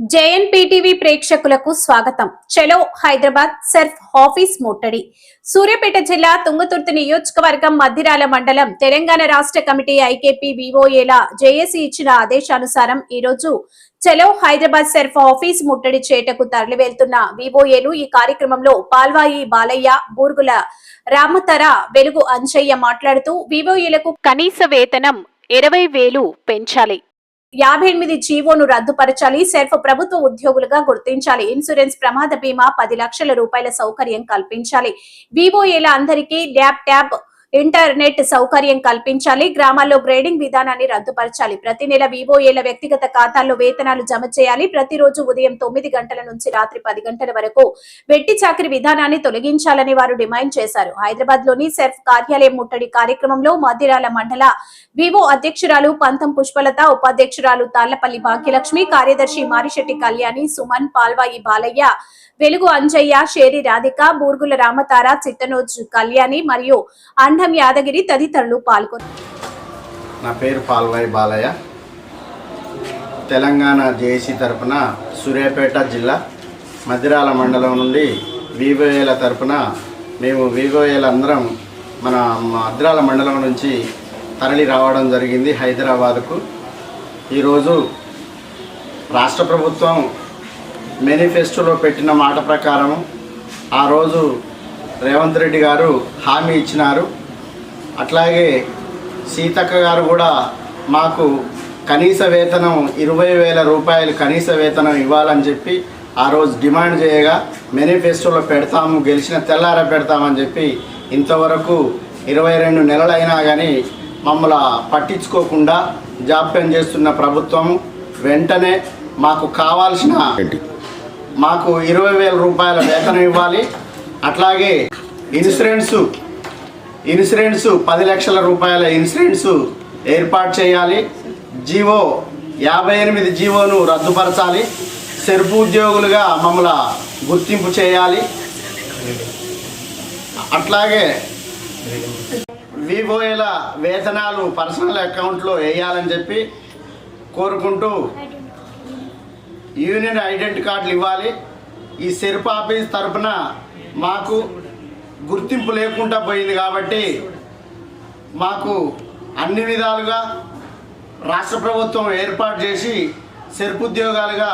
జేఎన్పీటీవీ ప్రేక్షకులకు స్వాగతం. చలో హైదరాబాద్ సెర్ఫ్ ఆఫీస్ ముట్టడి. సూర్యాపేట జిల్లా తుంగతుర్తి నియోజకవర్గం మద్దిరాల మండలం తెలంగాణ రాష్ట్ర కమిటీ ఐకేపీ వివోఏల జేఏసీ ఇచ్చిన ఆదేశానుసారం ఈ రోజు చలో హైదరాబాద్ సెర్ఫ్ ఆఫీస్ ముట్టడి చేటకు తరలివెళ్తున్న వివోఏలు ఈ కార్యక్రమంలో పాల్వాయి బాలయ్య బూర్గుల రామతర వెలుగు అంజయ్య మాట్లాడుతూ వివోఏలకు కనీస వేతనం ఇరవై వేలు పెంచాలి. యాభై ఎనిమిది జీవోను రద్దుపరచాలి సెర్ఫ్ ప్రభుత్వ ఉద్యోగులుగా గుర్తించాలి ఇన్సూరెన్స్ ప్రమాద బీమా పది లక్షల రూపాయల సౌకర్యం కల్పించాలి. వివోఏల అందరికీ ల్యాప్ ట్యాబ్ ఇంటర్నెట్ సౌకర్యం కల్పించాలి గ్రామాల్లో గ్రేడింగ్ విధానాన్ని రద్దుపరచాలి. ప్రతి నెల వివోఏల వ్యక్తిగత ఖాతాల్లో వేతనాలు జమ చేయాలి. ప్రతిరోజు ఉదయం తొమ్మిది గంటల నుంచి రాత్రి పది గంటల వరకు వెట్టి చాకరి విధానాన్ని తొలగించాలని వారు డిమాండ్ చేశారు. హైదరాబాద్లోని సెర్ఫ్ కార్యాలయం ముట్టడి కార్యక్రమంలో మధ్యరాల మండల వివో అధ్యక్షురాలు పంతం పుష్పలత ఉపాధ్యక్షురాలు తాళ్ళపల్లి భాగ్యలక్ష్మి కార్యదర్శి మారిశెట్టి కళ్యాణి సుమన్ పాల్వాయి బాలయ్య వెలుగు అంజయ్య షేరి రాధిక బూర్గుల రామతార చిత్తనోజ్ కళ్యాణి మరియు అండం యాదగిరి తదితరులు పాల్గొన్నారు నా పేరు పాల్వాయి బాలయ్య. తెలంగాణ జేఏసీ తరపున సూర్యాపేట జిల్లా మధిరాల మండలం నుండి వివోఏల తరపున మేము వివోఏల అందరం మన మధిరాల మండలం నుంచి తరలి రావడం జరిగింది హైదరాబాద్కు. ఈరోజు రాష్ట్ర ప్రభుత్వం మేనిఫెస్టోలో పెట్టిన మాట ప్రకారం ఆ రోజు రేవంత్ రెడ్డి గారు హామీ ఇచ్చినారు. అట్లాగే సీతక్క గారు కూడా మాకు కనీస వేతనం ఇరవై వేల రూపాయలు కనీస వేతనం ఇవ్వాలని చెప్పి ఆ రోజు డిమాండ్ చేయగా మేనిఫెస్టోలో పెడతాము గెలిచిన తెల్లార పెడతామని చెప్పి ఇంతవరకు ఇరవై రెండు నెలలైనా కానీ మమ్మల్ని పట్టించుకోకుండా జాప్యం చేస్తున్న ప్రభుత్వం వెంటనే మాకు కావాల్సిన మాకు ఇరవై వేల రూపాయల వేతనం ఇవ్వాలి. అట్లాగే ఇన్సూరెన్సు ఇన్సూరెన్స్ పది లక్షల రూపాయల ఇన్సూరెన్స్ ఏర్పాటు చేయాలి. జీవో యాభై ఎనిమిది జీవోను రద్దుపరచాలి. సెర్పు ఉద్యోగులుగా మమ్మల గుర్తింపు చేయాలి. అట్లాగే వివోఏల వేతనాలు పర్సనల్ అకౌంట్లో వేయాలని చెప్పి కోరుకుంటూ యూనియన్ ఐడెంటి కార్డులు ఇవ్వాలి. ఈ సెర్ప్ ఆఫీస్ తరపున మాకు గుర్తింపు లేకుండా పోయింది కాబట్టి మాకు అన్ని విధాలుగా రాష్ట్ర ప్రభుత్వం ఏర్పాటు చేసి సెర్ప్ ఉద్యోగాలుగా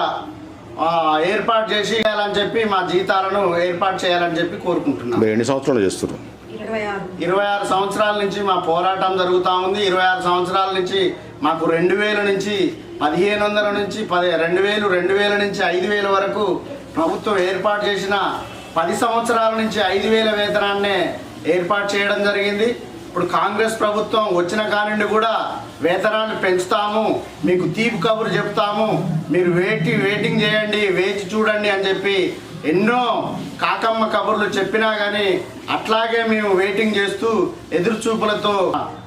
ఆ, ఏర్పాటు చేసి చేయాలని చెప్పి మా జీతాలను ఏర్పాటు చేయాలని చెప్పి కోరుకుంటున్నాం. ఎన్ని సంవత్సరాలు చేస్తున్నారు? ఇరవై ఆరు సంవత్సరాల నుంచి మా పోరాటం జరుగుతూ ఉంది. ఇరవై ఆరు సంవత్సరాల నుంచి మాకు రెండు వేల నుంచి పదిహేను వందల నుంచి పది రెండు వేలు రెండు వేల నుంచి ఐదు వేల వరకు ప్రభుత్వం ఏర్పాటు చేసిన పది సంవత్సరాల నుంచి ఐదు వేల వేతనాన్నే ఏర్పాటు చేయడం జరిగింది. ఇప్పుడు కాంగ్రెస్ ప్రభుత్వం వచ్చిన కానిండి కూడా వేతనాన్ని పెంచుతాము మీకు తీపి కబురు చెప్తాము మీరు వేటి వెయిటింగ్ చేయండి వేచి చూడండి అని చెప్పి ఎన్నో కాకమ్మ కబుర్లు చెప్పినా కానీ అట్లాగే మేము వెయిటింగ్ చేస్తూ ఎదురు చూపులతో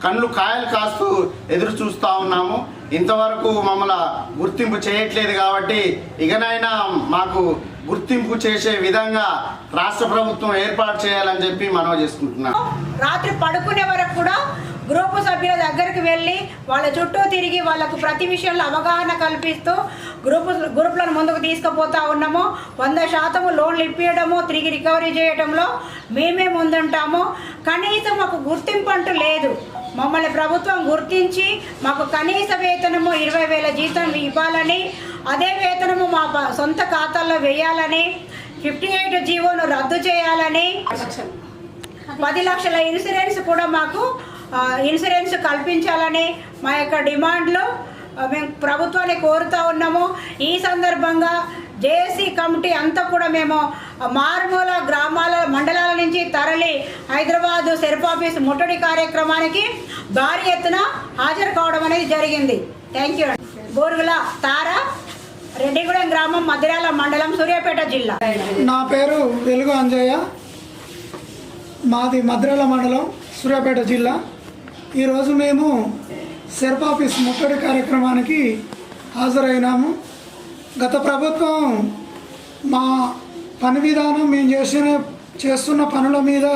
కళ్ళు కాయలు కాస్తూ ఎదురు చూస్తూ ఉన్నాము. ఇంతవరకు మమ్మల్ని గుర్తింపు చేయట్లేదు కాబట్టి ఇకనైనా మాకు గుర్తింపు చేసే విధంగా రాష్ట్ర ప్రభుత్వం ఏర్పాటు చేయాలని చెప్పి మనవి చేసుకుంటున్నాం. రాత్రి పడుకునే వరకు కూడా గ్రూపు సభ్యుల దగ్గరికి వెళ్ళి వాళ్ళ చుట్టూ తిరిగి వాళ్ళకు ప్రతి విషయంలో అవగాహన కల్పిస్తూ గ్రూపు గ్రూపులను ముందుకు తీసుకుపోతా ఉన్నాము. వంద శాతము లోన్లు ఇప్పించడము తిరిగి రికవరీ చేయడంలో మేమే ముందుంటాము. కనీసం మాకు గుర్తింపు అంటూ లేదు. మమ్మల్ని ప్రభుత్వం గుర్తించి మాకు కనీస వేతనము ఇరవై వేల జీతం ఇవ్వాలని అదే వేతనము మా సొంత ఖాతాల్లో వేయాలని ఫిఫ్టీ ఎయిట్ జీవోను రద్దు చేయాలని పది లక్షల ఇన్సూరెన్స్ కూడా మాకు ఇన్సూరెన్స్ కల్పించాలని మా యొక్క డిమాండ్లు మేము ప్రభుత్వాన్ని కోరుతూ ఉన్నాము. ఈ సందర్భంగా జేఏసీ కమిటీ అంతా కూడా మేము మారుమూల గ్రామాల మండలాల నుంచి తరలి హైదరాబాదు సెర్ప్ ఆఫీస్ ముట్టడి కార్యక్రమానికి భారీ ఎత్తున హాజరు కావడం అనేది జరిగింది. థ్యాంక్ యూ బోరుగుల తార రెడ్డిగూడెం గ్రామం మధిరాల మండలం సూర్యాపేట జిల్లా. నా పేరు వెలుగు అంజయ్య. మాది మద్రాల మండలం సూర్యాపేట జిల్లా. ఈరోజు మేము సెర్ప్ ఆఫీస్ ముట్టడి కార్యక్రమానికి హాజరైనాము. గత ప్రభుత్వం మా పని విధానం మేము చేసిన చేస్తున్న పనుల మీద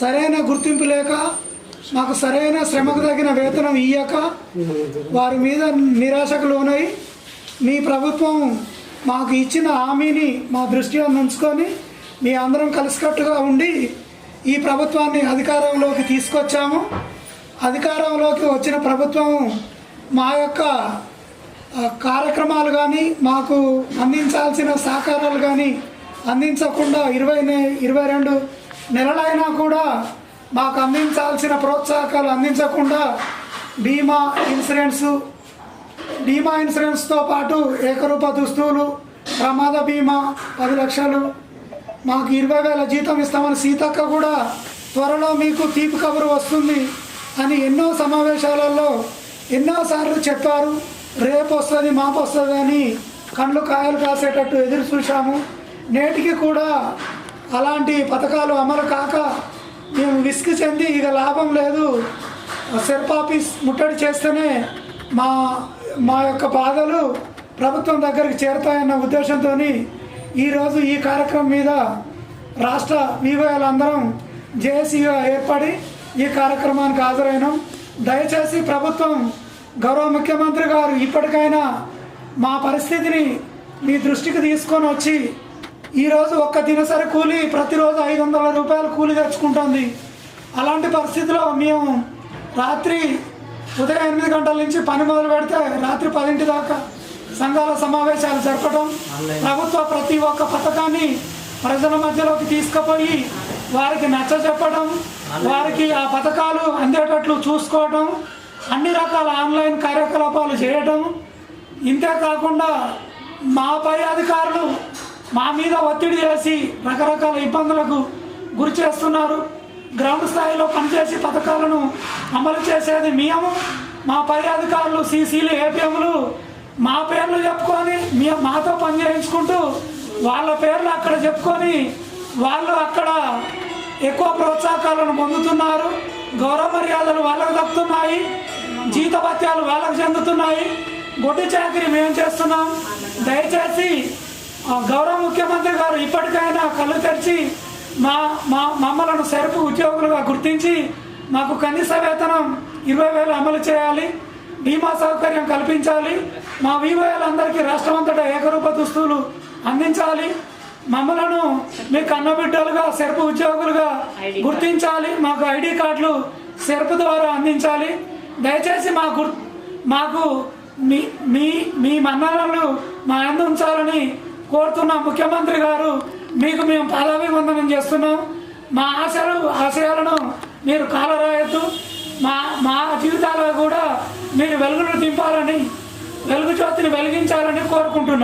సరైన గుర్తింపు లేక మాకు సరైన శ్రమకు తగిన వేతనం ఇయ్యక వారి మీద నిరాశకు లోనై మీ ప్రభుత్వం మాకు ఇచ్చిన హామీని మా దృష్టిలో ఉంచుకొని మీ అందరం కలిసికట్టుగా ఉండి ఈ ప్రభుత్వాన్ని అధికారంలోకి తీసుకొచ్చాము. అధికారంలోకి వచ్చిన ప్రభుత్వం మా యొక్క కార్యక్రమాలు కానీ మాకు అందించాల్సిన సహకారాలు కానీ అందించకుండా ఇరవై నె- ఇరవై రెండు నెలలైనా కూడా మాకు అందించాల్సిన ప్రోత్సాహకాలు అందించకుండా బీమా ఇన్సూరెన్సు బీమా ఇన్సూరెన్స్తో పాటు ఏకరూప దుస్తువులు ప్రమాద బీమా పది లక్షలు మాకు ఇరవై వేల జీతం ఇస్తామని సీతక్క కూడా త్వరలో మీకు తీపి కబురు వస్తుంది అని ఎన్నో సమావేశాలలో ఎన్నోసార్లు చెప్పారు. రేపు వస్తుంది మాపు వస్తుంది అని కళ్ళు కాయలు కాసేటట్టు ఎదురు చూశాము. నేటికి కూడా అలాంటి పథకాలు అమలు కాక మేము విసుగు చెంది ఇక లాభం లేదు. సెర్ప్ ఆఫీస్ ముట్టడి చేస్తేనే మా మా యొక్క బాధలు ప్రభుత్వం దగ్గరికి చేరుతాయన్న ఉద్దేశంతో ఈరోజు ఈ కార్యక్రమం మీద రాష్ట్ర వివోలందరం జేఏసీగా ఏర్పడి ఈ కార్యక్రమానికి హాజరైనాం. దయచేసి ప్రభుత్వం గౌరవ ముఖ్యమంత్రి గారు ఇప్పటికైనా మా పరిస్థితిని మీ దృష్టికి తీసుకొని వచ్చి ఈరోజు ఒక్క దినసరి కూలి ప్రతిరోజు ఐదు వందల రూపాయలు కూలి తెచ్చుకుంటుంది. అలాంటి పరిస్థితిలో మేము రాత్రి ఉదయం ఎనిమిది గంటల నుంచి పని మొదలు పెడితే రాత్రి పదింటి దాకా సంఘాల సమావేశాలు జరపడం ప్రభుత్వ ప్రతి ఒక్క పథకాన్ని ప్రజల మధ్యలోకి తీసుకుపోయి వారికి నచ్చ చెప్పడం వారికి ఆ పథకాలు అందేటట్లు చూసుకోవడం అన్ని రకాల ఆన్లైన్ కార్యకలాపాలు చేయటం. ఇంతే కాకుండా మా పై అధికారులు మా మీద ఒత్తిడి చేసి రకరకాల ఇబ్బందులకు గురి చేస్తున్నారు. గ్రౌండ్ స్థాయిలో పనిచేసి పథకాలను అమలు చేసేది మేము. మా పై అధికారులు సీసీలు ఏపీఎంలు మా పేర్లు చెప్పుకొని మేము మాతో పని చేయించుకుంటూ వాళ్ళ పేర్లు అక్కడ చెప్పుకొని వాళ్ళు అక్కడ ఎక్కువ ప్రోత్సాహకాలను పొందుతున్నారు. గౌరవ మర్యాదలు వాళ్ళకు తప్పుతున్నాయి జీతభత్యాలు వాళ్ళకు చెందుతున్నాయి. గొడ్డు చాకరీ మేము చేస్తున్నాం. దయచేసి గౌరవ ముఖ్యమంత్రి గారు ఇప్పటికైనా కళ్ళు తెరిచి మా మా మమ్మలను సరుపు ఉద్యోగులుగా గుర్తించి మాకు కనీస వేతనం ఇరవై వేలు అమలు చేయాలి. బీమా సౌకర్యం కల్పించాలి. మా వివోలందరికీ రాష్ట్రమంతటా ఏకరూప దుస్తులు అందించాలి. మమ్మలను మీ కన్నబిడ్డలుగా సెరుపు ఉద్యోగులుగా గుర్తించాలి. మాకు ఐడి కార్డులు సెరుపు ద్వారా అందించాలి. దయచేసి మా గుర్ మాకు మీ మీ మీ మన్నలను మా అందు ఉంచాలని కోరుతున్న ముఖ్యమంత్రి గారు మీకు మేము పాదాభివందనం చేస్తున్నాం. మా ఆశలు ఆశయాలను మీరు కాలరాయొద్దు. మా మా జీవితాల్లో కూడా మీరు వెలుగును దింపాలని వెలుగు జ్యోతిని వెలిగించాలని కోరుకుంటున్నాం.